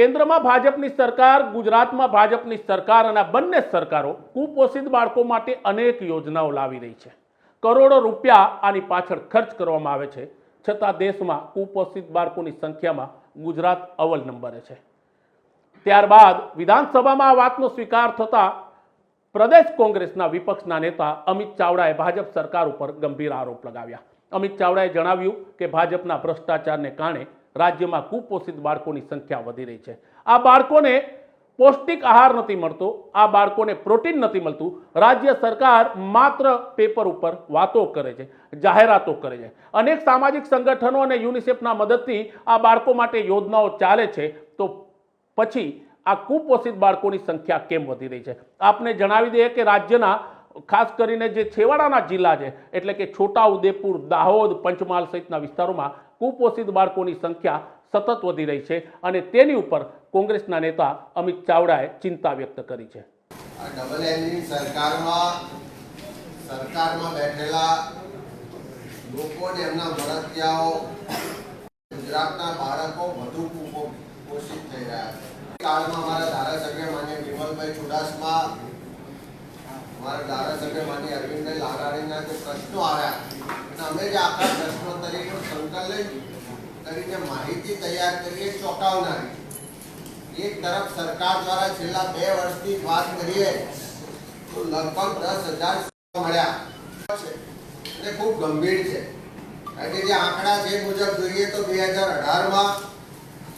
કેન્દ્રમાં ભાજપની સરકાર, ગુજરાતમાં ભાજપની સરકાર અને બંને સરકારો કુપોષિત બાળકો માટે અનેક યોજનાઓ લાવી રહી છે. કરોડો રૂપિયા આની પાછળ ખર્ચ કરવામાં આવે છે, છતાં દેશમાં કુપોષિત બાળકોની સંખ્યામાં ગુજરાત અવ્વલ નંબરે છે. ત્યારબાદ વિધાનસભામાં આ વાતનો સ્વીકાર થતા પ્રદેશ કોંગ્રેસના વિપક્ષના નેતા અમિત ચાવડાએ ભાજપ સરકાર ઉપર ગંભીર આરોપ લગાવ્યા. અમિત ચાવડાએ જણાવ્યું કે ભાજપના ભ્રષ્ટાચારને કારણે રાજ્યમાં કુપોષિત બાળકોની સંખ્યા વધી રહી છે. આ બાળકોને પૌષ્ટિક આહાર નથી મળતો, આ બાળકોને પ્રોટીન નથી મળતું. રાજ્ય સરકાર માત્ર પેપર ઉપર વાતો કરે છે, જાહેરાતો કરે છે. અનેક સામાજિક સંગઠનો અને યુનિસેફના મદદથી આ બાળકો માટે યોજનાઓ ચાલે છે. તો પછી આ કુપોષિત બાળકોની સંખ્યા કેમ વધી રહી છે? આપને જણાવી દઈએ કે રાજ્યના, ખાસ કરીને જે છેવાડાના જિલ્લા છે, એટલે કે છોટા ઉદેપુર, દાહોદ, પંચમહાલ સહિતના વિસ્તારોમાં કુપોષિત બાળકોની સંખ્યા સતત વધી રહી છે અને તેની ઉપર કોંગ્રેસના નેતા અમિત ચાવડાએ ચિંતા વ્યક્ત કરી છે. ગુજરાતના બાળકો વધુ કુપોષિત અરવિંદભાઈ લાડાણીના જે પ્રશ્નો આવ્યા અમે જે આખા પ્રશ્નો તરીકે સંકલન કરીને માહિતી તૈયાર કરીએ, ચોંકાવનારી. એક તરફ સરકાર દ્વારા છેલ્લા બે વર્ષથી વાત કરીએ, તો લગભગ દસ હજાર મળ્યા. છે અને ખૂબ ગંભીર છે. કારણ કે જે આંકડા જે મુજબ જોઈએ તો બે હજાર અઢારમાં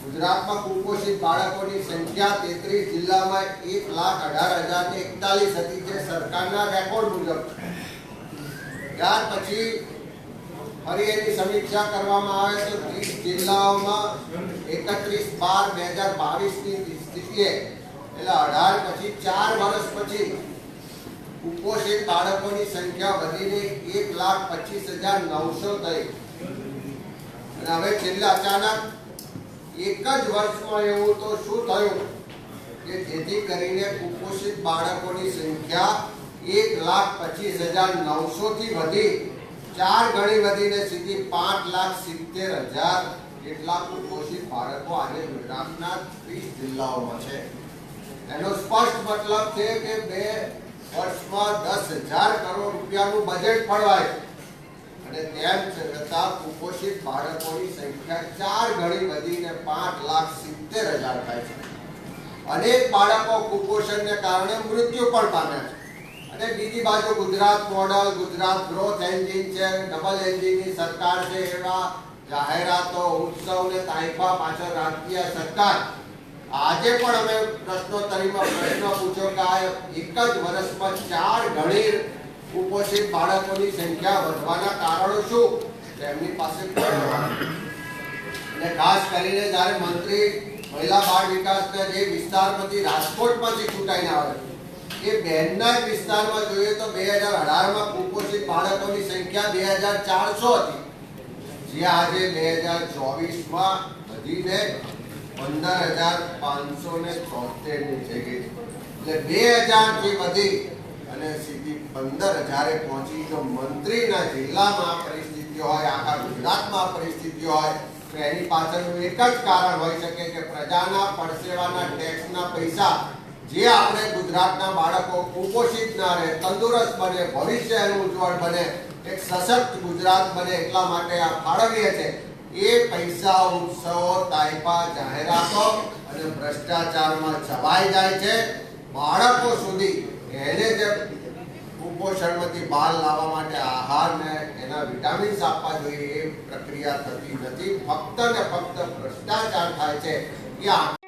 ગુજરાતમાં કુપોષિત બાળકોની સંખ્યા તેત્રીસ જિલ્લામાં એક લાખ અઢાર હજાર એકતાલીસ હતી, જે સરકારના રેકોર્ડ મુજબ. ત્યાર પછી ફરી એની સમીક્ષા કરવામાં આવે તો ત્રીસ જિલ્લાઓમાં એકત્રીસ બાર બે હજાર બાવીસની સ્થિતિએ, એટલે અઢાર પછી ચાર વર્ષ પછી કુપોષિત બાળકોની સંખ્યા વધીને એક લાખ પચીસ હજાર નવસો થઈ. અને હવે છેલ્લા અચાનક એક જ વર્ષમાં એવું તો શું થયું કે જેથી કરીને કુપોષિત બાળકોની સંખ્યા એક લાખ પચીસ હજાર નવસો થી વધી? ચાર ગણી વધીને સીધી પાંચ લાખ સિત્તેર હજાર જેટલા કુપોષિત બાળકો આજે ગુજરાતના ત્રીસ જિલ્લાઓમાં છે. એનો સ્પષ્ટ મતલબ છે કે બે વર્ષમાં દસ હજાર કરોડ રૂપિયાનું બજેટ ફળવાય. અને તેમ છતાં કુપોષિત બાળકોની સંખ્યા ચાર ગણી વધીને પાંચ લાખ સિત્તેર હજાર થાય છે. અનેક બાળકો કુપોષણને કારણે મૃત્યુ પણ પામ્યા છે. અને બીજી બાજુ Gujarat model, Gujarat growth engine છે ડબલ એન્જિનની સરકાર છે, એવા જાહેરાતો ઉત્સવ ને તાઇફા પાછળ રાજકીય સરકાર આજે પણ અમે પ્રશ્નોત્તરીમાં પ્રશ્ન પૂછ્યો કે આ એક જ વર્ષમાં ચાર ગણી કુપોષિત બાળકોની સંખ્યા વધવાના કારણો શું તેમની પાસે. અને ખાસ કરીને જ્યારે મંત્રી મહિલા બાળ વિકાસના જે વિસ્તારમાંથી રાજકોટમાંથી ચૂંટાઈને આવે એ બહેનના જ વિસ્તારમાં જોઈએ તો બે હજાર અઢારમાં કુપોષિત બાળકોની સંખ્યા બે હજાર ચારસો હતી. જે આજે બે હજાર ચોવીસમાં વધીને પંદર હજાર પાંચસો ને ચોતેરની થઈ ગઈ એટલે બે હજારથી વધી અને સીધી પંદર હજારે પહોંચી. તો મંત્રીના જિલ્લામાં પરિસ્થિતિ હોય, આખા ગુજરાતમાં પરિસ્થિતિ હોય, તો એની પાછળનું એક જ કારણ હોઈ શકે કે પ્રજાના પરસેવાના ટેક્સના પૈસા જે આપણે ગુજરાતના બાળકો કુપોષિત ના રહે, તંદુરસ્ત બને ભવિષ્ય એનું ઉજ્જવળ બને, એક સશક્ત ગુજરાત બને એટલા માટે આ ફાળવીએ છે, એ પૈસા ઉત્સવો તાઇપા જાહેરાતો અને ભ્રષ્ટાચારમાં છવાઈ જાય છે. બાળકો સુધી એને જે કુપોષણમાંથી બહાર લાવવા માટે આહારને એના વિટામિન્સ આપવા જોઈએ, એ પ્રક્રિયા થતી નથી. ફક્ત ને ફક્ત ભ્રષ્ટાચાર થાય છે. આ